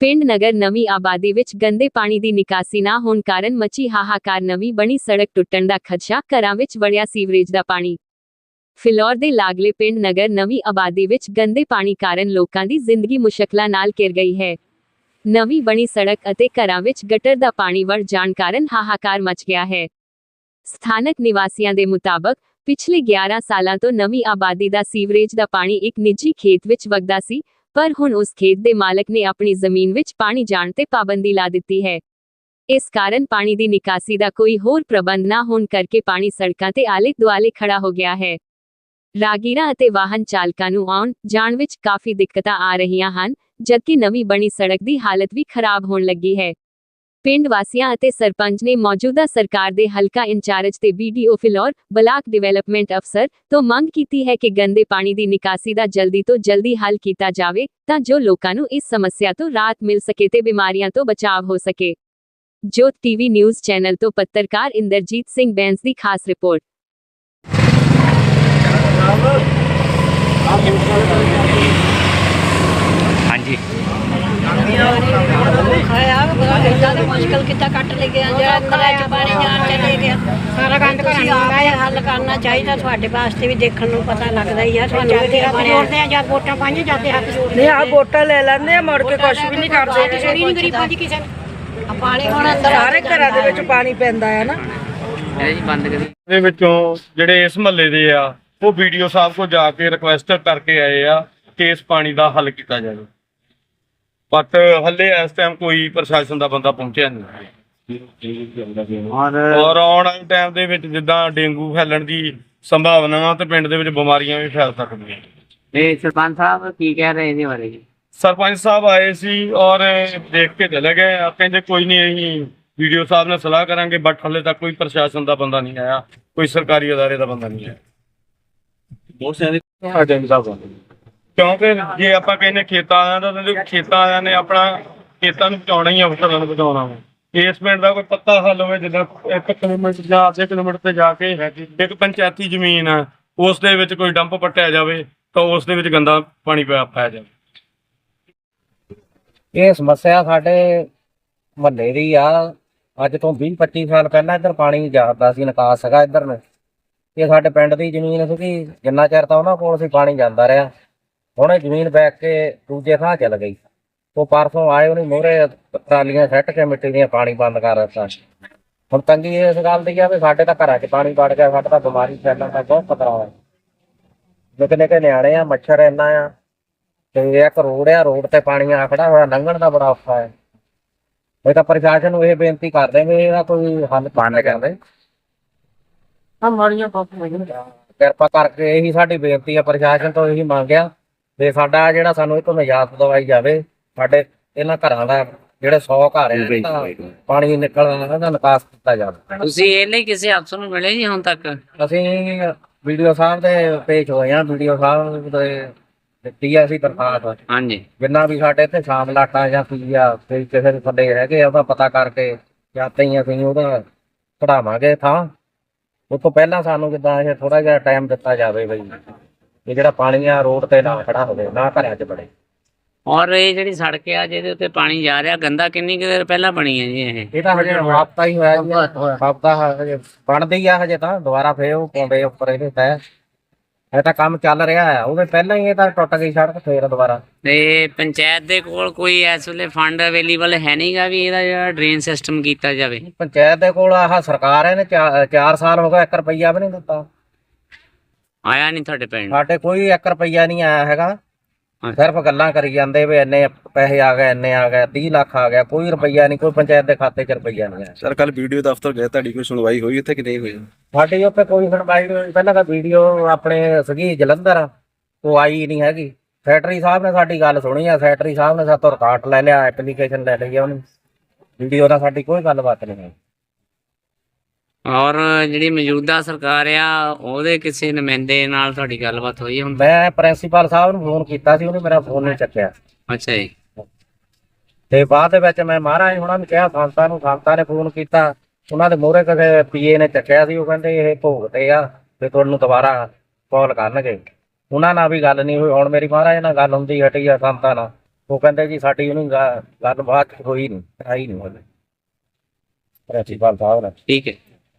ਪਿੰਡ ਨਗਰ ਨਵੀਂ ਆਬਾਦੀ ਵਿੱਚ ਗੰਦੇ ਪਾਣੀ ਦੀ ਨਿਕਾਸੀ ਨਾ ਹੋਣ ਕਾਰਨ ਮੱਚੀ ਹਾਹਾਕਾਰ ਨਵੀਂ ਬਣੀ ਸੜਕ ਟੁੱਟਣ ਦਾ ਖਦਸ਼ਾ ਘਰਾਂ ਵਿੱਚ ਵੜਿਆ ਸੀਵਰੇਜ ਦਾ ਪਾਣੀ। ਫਿਲੌਰ ਦੇ ਲਾਗਲੇ ਪਿੰਡ ਨਗਰ ਨਵੀਂ ਆਬਾਦੀ ਵਿੱਚ ਗੰਦੇ ਪਾਣੀ ਕਾਰਨ ਲੋਕਾਂ ਦੀ ਜ਼ਿੰਦਗੀ ਮੁਸ਼ਕਲਾਂ ਨਾਲ ਘਿਰ ਗਈ ਹੈ। ਨਵੀਂ ਬਣੀ ਸੜਕ ਅਤੇ ਘਰਾਂ ਵਿੱਚ ਗਟਰ ਦਾ ਪਾਣੀ ਵੜ ਜਾਣ ਕਾਰਨ ਹਾਹਾਕਾਰ ਮਚ ਗਿਆ ਹੈ। ਸਥਾਨਕ ਨਿਵਾਸੀਆਂ ਦੇ ਮੁਤਾਬਕ, ਪਿਛਲੇ 11 ਸਾਲਾਂ ਤੋਂ ਨਵੀਂ ਆਬਾਦੀ ਦਾ ਸੀਵਰੇਜ ਦਾ ਪਾਣੀ ਇੱਕ ਨਿੱਜੀ ਖੇਤ ਵਿੱਚ ਵਗਦਾ ਸੀ ਪਰ ਹੁਣ ਉਸ ਖੇਤ ਦੇ ਮਾਲਕ ਨੇ ਆਪਣੀ ਜ਼ਮੀਨ ਵਿੱਚ ਪਾਣੀ ਜਾਣ ਤੇ ਪਾਬੰਦੀ ਲਾ ਦਿੱਤੀ ਹੈ। ਇਸ ਕਾਰਨ ਪਾਣੀ ਦੀ ਨਿਕਾਸੀ ਦਾ ਕੋਈ ਹੋਰ ਪ੍ਰਬੰਧ ਨਾ ਹੋਣ ਕਰਕੇ ਪਾਣੀ ਸੜਕਾਂ ਤੇ ਆਲੇ ਦੁਆਲੇ ਖੜਾ ਹੋ ਗਿਆ ਹੈ। ਰਾਗੀਰਾ ਅਤੇ ਵਾਹਨ ਚਾਲਕਾਂ ਨੂੰ ਆਉਣ, ਜਾਣ ਵਿੱਚ ਕਾਫੀ ਦਿੱਕਤਾਂ ਆ ਰਹੀਆਂ ਹਨ, ਜਦਕਿ ਨਵੀਂ ਬਣੀ ਸੜਕ ਦੀ ਹਾਲਤ ਵੀ ਖਰਾਬ ਹੋਣ ਲੱਗੀ ਹੈ। ਪਿੰਡ ਵਾਸੀਆਂ ਅਤੇ ਸਰਪੰਚ ਨੇ ਮੌਜੂਦਾ ਸਰਕਾਰ ਦੇ ਹਲਕਾ ਇੰਚਾਰਜ ਤੇ ਬੀਡੀਓ ਫਿਲੌਰ ਬਲਾਕ ਡਿਵੈਲਪਮੈਂਟ ਅਫਸਰ ਤੋਂ ਮੰਗ ਕੀਤੀ ਹੈ ਕਿ ਗੰਦੇ ਪਾਣੀ ਦੀ ਨਿਕਾਸੀ ਦਾ ਜਲਦੀ ਤੋਂ ਜਲਦੀ ਹੱਲ ਕੀਤਾ ਜਾਵੇ ਤਾਂ ਜੋ ਲੋਕਾਂ ਨੂੰ ਇਸ ਸਮੱਸਿਆ ਤੋਂ ਰਾਹਤ ਮਿਲ ਸਕੇ ਤੇ ਬਿਮਾਰੀਆਂ ਤੋਂ ਬਚਾਅ ਹੋ ਸਕੇ। ਜੋਤ ਟੀਵੀ ਨਿਊਜ਼ ਚੈਨਲ ਤੋਂ ਪੱਤਰਕਾਰ ਇੰਦਰਜੀਤ ਸਿੰਘ ਬੈਂਸ ਦੀ ਖਾਸ ਰਿਪੋਰਟ। ਹਾਂਜੀ। ਮੁਸ਼ਕਲ ਕਿੱਦਾਂ ਕੱਟ ਲੈ ਗਿਆ ਜਿਹੜਾ ਖਲਾ ਚ ਪਾਣੀ ਜਾਣ ਚਲੇ ਗਿਆ। ਸਾਰਾ ਗੰਦ ਘਰਾਂ ਨੂੰ ਆਇਆ ਹੱਲ ਕਰਨਾ ਚਾਹੀਦਾ ਤੁਹਾਡੇ ਵਾਸਤੇ ਵੀ ਦੇਖਣ ਨੂੰ ਪਤਾ ਲੱਗਦਾ ਹੀ ਆ ਤੁਹਾਨੂੰ ਵੀ ਫਿਰ ਜੋੜਦੇ ਆ ਜਾਂ ਵੋਟਾਂ ਪਾਈਆਂ ਜਾਂਦੇ ਹੱਥ ਜੋੜਦੇ ਨਹੀਂ ਆ। ਵੋਟਾਂ ਲੈ ਲੈਂਦੇ ਆ ਮੁੜ ਕੇ ਕੁਝ ਵੀ ਨਹੀਂ ਕਰਦੇ। ਛੜੀ ਨਹੀਂ ਗਰੀਬਾਂ ਦੀ ਕਿਸੇ ਨੇ। ਆ ਪਾਣੀ ਹੁਣ ਅੰਦਰ ਸਾਰੇ ਘਰਾਂ ਦੇ ਵਿੱਚ ਪਾਣੀ ਪੈਂਦਾ ਹੈ ਨਾ। ਇਹ ਜੀ ਬੰਦ ਕਰੀ। ਦੇ ਵਿੱਚੋਂ ਜਿਹੜੇ ਇਸ ਮਹੱਲੇ ਦੇ ਆ ਉਹ ਵੀਡੀਓ ਸਾਹਿਬ ਕੋਲ ਜਾ ਕੇ ਰਿਕੁਐਸਟ ਕਰਕੇ ਆਏ ਆ ਕਿ ਇਸ ਪਾਣੀ ਦਾ ਹੱਲ ਕੀਤਾ ਜਾਵੇ। ਬਟ ਹੱਲੇ ਇਸ ਟਾਈਮ ਕੋਈ ਪ੍ਰਸ਼ਾਸਨ ਦਾ ਬੰਦਾ ਪਹੁੰਚਿਆ ਨਹੀਂ। ਔਰ ਆਉਣ ਵਾਲੇ ਟਾਈਮ ਦੇ ਵਿੱਚ ਜਿੱਦਾਂ ਡੇਂਗੂ ਫੈਲਣ ਦੀ ਸੰਭਾਵਨਾ ਤੇ ਪਿੰਡ ਦੇ ਵਿੱਚ ਬਿਮਾਰੀਆਂ ਵੀ ਫੈਲ ਸਕਦੀਆਂ। ਇਹ ਸਰਪੰਚ ਸਾਹਿਬ ਕੀ ਕਹਿ ਰਹੇ ਇਹਦੇ ਬਾਰੇ? ਜੀ ਸਰਪੰਚ ਸਾਹਿਬ ਆਏ ਸੀ ਔਰ ਦੇਖ ਕੇ ਚਲੇ ਗਏ। ਆ ਕਹਿੰਦੇ ਕੋਈ ਨਹੀਂ ਅਸੀਂ ਵੀਡੀਓ ਸਾਹਿਬ ਨਾਲ ਸਲਾਹ ਕਰਾਂਗੇ ਬਟ ਹੱਲੇ ਤੱਕ ਕੋਈ ਪ੍ਰਸ਼ਾਸਨ ਦਾ ਬੰਦਾ ਨਹੀਂ ਆਇਆ। ਕੋਈ ਸਰਕਾਰੀ ਅਦਾਰੇ ਦਾ ਬੰਦਾ ਨਹੀਂ ਆਇਆ। ਬਹੁਤ ਸਾਰੇ ਹੋਣਾ ਚਾਹੀਦਾ ਵਾ। ਕਿਉਂਕਿ ਜੇ ਆਪਾਂ ਕਹਿੰਦੇ ਖੇਤਾਂ ਆਇਆਂ ਦਾ, ਤਾਂ ਖੇਤਾਂ ਆਇਆਂ ਨੇ ਆਪਣਾ ਖੇਤਾਂ ਨੂੰ ਬਚਾਉਣਾ ਹੀ ਆ ਫਸਲਾਂ ਨੂੰ ਬਚਾਉਣਾ ਵਾ। ਇਸ ਪਿੰਡ ਦਾ ਕੋਈ ਪੱਤਾ ਹੱਲ ਹੋਵੇ, ਜਿੱਦਾਂ ਇੱਕ ਕਿਲੋਮੀਟਰ ਜਾਂ ਅੱਧੇ ਕਿਲੋਮੀਟਰ ਤੇ ਜਾ ਕੇ ਇੱਕ ਪੰਚਾਇਤੀ ਜ਼ਮੀਨ ਆ, ਉਸ ਦੇ ਵਿੱਚ ਕੋਈ ਡੰਪ ਪੱਟਿਆ ਜਾਵੇ, ਤਾਂ ਉਸ ਦੇ ਵਿੱਚ ਗੰਦਾ ਪਾਣੀ ਪਿਆ, ਪਾਇਆ ਜਾਵੇ। ਇਹ ਸਮੱਸਿਆ ਸਾਡੇ ਮਹੱਲੇ ਦੀ ਆ। ਅੱਜ ਤੋਂ 20 25 ਸਾਲ ਪਹਿਲਾਂ ਇੱਧਰ ਪਾਣੀ ਜਾਂਦਾ ਸੀ, ਨਿਕਾਸ ਹੈਗਾ ਇੱਧਰ ਨੂੰ। ਇਹ ਸਾਡੇ ਪਿੰਡ ਦੀ ਜ਼ਮੀਨ ਸੀਗੀ ਜਿੰਨਾ ਚਿਰ ਤਾਂ ਉਹਨਾਂ ਕੋਲ ਸੀ, ਪਾਣੀ ਜਾਂਦਾ ਰਿਹਾ। ਹੁਣ ਇਹ ਜ਼ਮੀਨ ਬੈਕ ਕੇ ਦੂਜੇ ਥਾਂ ਚਲ ਗਈ। ਉਹ ਪਰਸੋਂ ਆਏ ਉਹਨੇ ਮੋਹਰੇ ਟਰਾਲੀਆਂ ਸੱਟ ਕੇ ਮਿੱਟੀ ਦੀਆਂ ਪਾਣੀ ਬੰਦ ਕਰ ਦਿੱਤਾ। ਹੁਣ ਤੰਗੀ ਇਸ ਗੱਲ ਦੀ ਆ ਵੀ ਸਾਡੇ ਤਾਂ ਘਰਾਂ 'ਚ ਪਾਣੀ ਵੜ ਗਿਆ ਸਾਡੇ ਤਾਂ ਬਿਮਾਰੀ ਫੈਲਣ ਦਾ ਬਹੁਤ ਖਤਰਾ ਹੈ ਨਿੱਕੇ ਨਿੱਕੇ ਨਿਆਣੇ ਆ ਮੱਛਰ ਇੰਨਾ ਆ ਤੇ ਇੱਕ ਰੋਡ ਆ ਰੋਡ ਤੇ ਪਾਣੀ ਆ ਖੜਾ ਹੋਇਆ ਲੰਘਣ ਦਾ ਬੜਾ ਔਖਾ ਹੈ ਇਹ ਤਾਂ ਪ੍ਰਸ਼ਾਸਨ ਨੂੰ ਇਹ ਬੇਨਤੀ ਕਰਦੇ ਵੀ ਇਹਦਾ ਕੋਈ ਹੱਲ ਬੰਦ ਕਰਦੇ ਹਾਂ ਮਾੜੀਆਂ ਕਿਰਪਾ ਕਰਕੇ ਇਹੀ ਸਾਡੀ ਬੇਨਤੀ ਹੈ ਪ੍ਰਸ਼ਾਸਨ ਤੋਂ ਇਹੀ ਮੰਗਿਆ ਤੇ ਸਾਡਾ ਜਿਹੜਾ ਸਾਨੂੰ ਇਹ ਤੋਂ ਨਿਜਾਤ ਦਵਾਈ ਜਾਵੇ ਸਾਡੇ ਇਹਨਾਂ ਘਰਾਂ ਦਾ ਜਿਹੜੇ 100 ਘਰ ਆ ਇਹਨਾਂ ਦਾ ਪਾਣੀ ਨਿਕਲਣ ਦਾ ਨਿਕਾਸ ਕੀਤਾ ਜਾਵੇ। ਤੁਸੀਂ ਇਹ ਲਈ ਕਿਸੇ ਅਫਸਰ ਨੂੰ ਮਿਲੇ ਜੀ ਹੁਣ ਤੱਕ? ਅਸੀਂ ਵੀਡੀਓ ਸਾਹਿਬ ਦੇ ਪੇਜ ਹੋਏ ਆ ਵੀਡੀਓ ਸਾਹਿਬ ਦੇ ਦਿੱਤੀ ਆ ਅਸੀਂ ਦਰਖਾਸਤ। ਹਾਂਜੀ। ਜਿੰਨਾ ਵੀ ਸਾਡੇ ਇੱਥੇ ਸ਼ਾਮ ਲਾਟਾ ਜਾਂ ਕੀ ਆ ਕੋਈ ਕਿਸੇ ਦੇ ਥੱਲੇ ਹੈਗੇ ਆ ਉਹਦਾ ਪਤਾ ਕਰਕੇ ਜਾਂਦੇ ਹੀ ਅਸੀਂ ਉਹਦਾ ਕਢਾਵਾਂਗੇ ਥਾਂ। ਉਹ ਤੋਂ ਪਹਿਲਾਂ ਸਾਨੂੰ ਜਿੱਦਾਂ ਇਹ ਥੋੜਾ ਜਿਹਾ ਟਾਈਮ ਦਿੱਤਾ ਜਾਵੇ ਬਈ। ਇਹ ਜਿਹੜਾ ਪਾਣੀ ਆ ਰੋਡ ਤੇ ਨਾ ਖੜਾ ਹੋਵੇ ਨਾ ਘਰਾਂ 'ਚ ਬੜੇ। ਔਰ ਇਹ ਜਿਹੜੀ ਸੜਕ ਆ ਜਿਹਦੇ ਉੱਤੇ ਪਾਣੀ ਜਾ ਰਿਹਾ ਗੰਦਾ ਕਿੰਨੀ ਕੁ ਦੇਰ ਪਹਿਲਾਂ ਬਣੀ ਹੈ ਜੀ ਇਹ? ਇਹ ਤਾਂ ਹਜੇ ਹਫਤਾ ਹੀ ਹੋਇਆ ਜੀ। ਹਫਤਾ ਹਜੇ ਬਣਦੀ ਆ ਹਜੇ ਤਾਂ ਦੁਬਾਰਾ ਫੇਰ ਉਹ ਪਾਉਂਦੇ ਉੱਪਰ ਇਹਦੇ ਤੈ। ਇਹ ਤਾਂ ਕੰਮ ਚੱਲ ਰਿਹਾ ਆ ਉਹਦੇ ਪਹਿਲਾਂ ਹੀ ਇਹ ਤਾਂ ਟੁੱਟ ਗਈ ਸੜਕ ਫੇਰ ਦੁਬਾਰਾ। ਤੇ ਪੰਚਾਇਤ ਦੇ ਕੋਲ ਕੋਈ ਇਸ ਵੇਲੇ ਫੰਡ ਅਵੇਲੇਬਲ ਹੈ ਨਹੀਂਗਾ ਵੀ ਇਹਦਾ ਜਿਹੜਾ ਡਰੇਨ ਸਿਸਟਮ ਕੀਤਾ ਜਾਵੇ? ਪੰਚਾਇਤ ਦੇ ਕੋਲ ਆਹ ਸਰਕਾਰ ਇਹਨੇ 4 ਸਾਲ ਹੋ ਗਏ 1 ਰੁਪਈਆ ਵੀ ਨਹੀਂ ਦਿੱਤਾ। ਆਇਆ ਨਹੀਂ ਤੁਹਾਡੇ ਪਿੰਡ? ਸਾਡੇ ਕੋਈ 1 ਰੁਪਈਆ ਨਹੀਂ ਆਇਆ ਹੈਗਾ। ਹਾਂ। ਸਿਰਫ ਗੱਲਾਂ ਕਰੀ ਜਾਂਦੇ ਵੀ ਇੰਨੇ ਪੈਸੇ ਆ ਗਏ ਇੰਨੇ ਆ ਗਏ 30 ਲੱਖ ਆ ਗਿਆ ਕੋਈ ਰੁਪਈਆ ਨਹੀਂ ਕੋਈ ਪੰਚਾਇਤ ਦੇ ਖਾਤੇ 'ਚ ਰੁਪਈਆ ਨਹੀਂ ਆਇਆ। ਸਰ ਕੱਲ ਵੀਡੀਓ ਦਫ਼ਤਰ ਗਏ ਤੁਹਾਡੀ ਕੋਈ ਸੁਣਵਾਈ ਹੋਈ ਉੱਥੇ ਕਿ ਨਹੀਂ ਹੋਈ? ਸਾਡੀ ਉੱਥੇ ਕੋਈ ਸੁਣਵਾਈ ਨਹੀਂ ਹੋਈ। ਪਹਿਲਾਂ ਤਾਂ ਵੀਡੀਓ ਆਪਣੇ ਸੀਗੀ ਜਲੰਧਰ ਉਹ ਆਈ ਨਹੀਂ ਹੈਗੀ। ਸੈਕਟਰੀ ਸਾਹਿਬ ਨੇ ਸਾਡੀ ਗੱਲ ਸੁਣੀ ਆ ਸੈਕਟਰੀ ਸਾਹਿਬ ਨੇ ਸਾਤੋਂ ਰਿਕਾਰਡ ਲੈ ਲਿਆ ਐਪਲੀਕੇਸ਼ਨ ਲੈ ਲਈ ਆ ਉਹਨੇ। ਵੀਡੀਓ ਨਾਲ ਸਾਡੀ ਕੋਈ ਗੱਲਬਾਤ ਨਹੀਂ ਹੋਈ। ਔਰ ਜਿਹੜੀ ਮੌਜੂਦਾ ਸਰਕਾਰ ਆ ਉਹਦੇ ਕਿਸੇ ਨੁਮਾਇੰਦੇ ਨਾਲ ਤੁਹਾਡੀ ਗੱਲਬਾਤ ਹੋਈ ਹੁਣ? ਮੈਂ ਪ੍ਰਿੰਸੀਪਲ ਸਾਹਿਬ ਨੂੰ ਫੋਨ ਕੀਤਾ ਸੀ ਉਹਨੇ ਮੇਰਾ ਫੋਨ ਨਹੀਂ ਚੱਕਿਆ। ਅੱਛਾ ਜੀ। ਤੇ ਬਾਅਦ ਦੇ ਵਿੱਚ ਮੈਂ ਮਹਾਰਾਜ ਉਹਨਾਂ ਨੂੰ ਕਿਹਾ ਸੰਸਥਾ ਨੂੰ ਸੰਸਥਾ ਨੇ ਫੋਨ ਕੀਤਾ। ਉਹਨਾਂ ਦੇ ਮੋਹਰੇ ਕਿਸੇ ਪੀਏ ਨੇ ਚੱਕਿਆ ਸੀ ਉਹ ਕਹਿੰਦੇ ਇਹ ਭੋਗ ਤੇ ਆ ਤੇ ਤੁਹਾਨੂੰ ਦੁਬਾਰਾ ਕਾਲ ਕਰਨਗੇ। ਉਹਨਾਂ ਨਾਲ ਵੀ ਗੱਲ ਨਹੀਂ ਹੋਈ। ਹੁਣ ਮੇਰੀ ਮਹਾਰਾਜ ਨਾਲ ਗੱਲ ਹੁੰਦੀ ਹਟੀ ਆ ਸੰਸਥਾ ਨਾਲ। ਉਹ ਕਹਿੰਦੇ ਜੀ ਸਾਡੀ ਉਹਨੂੰ ਗਾ- ਗੱਲਬਾਤ ਹੋਈ ਨਹੀਂ ਆਈ ਨਹੀਂ ਉਹਨੇ ਪ੍ਰਿੰਸੀਪਲ ਸਾਹਿਬ ਨਾਲ। ਠੀਕ ਹੈ।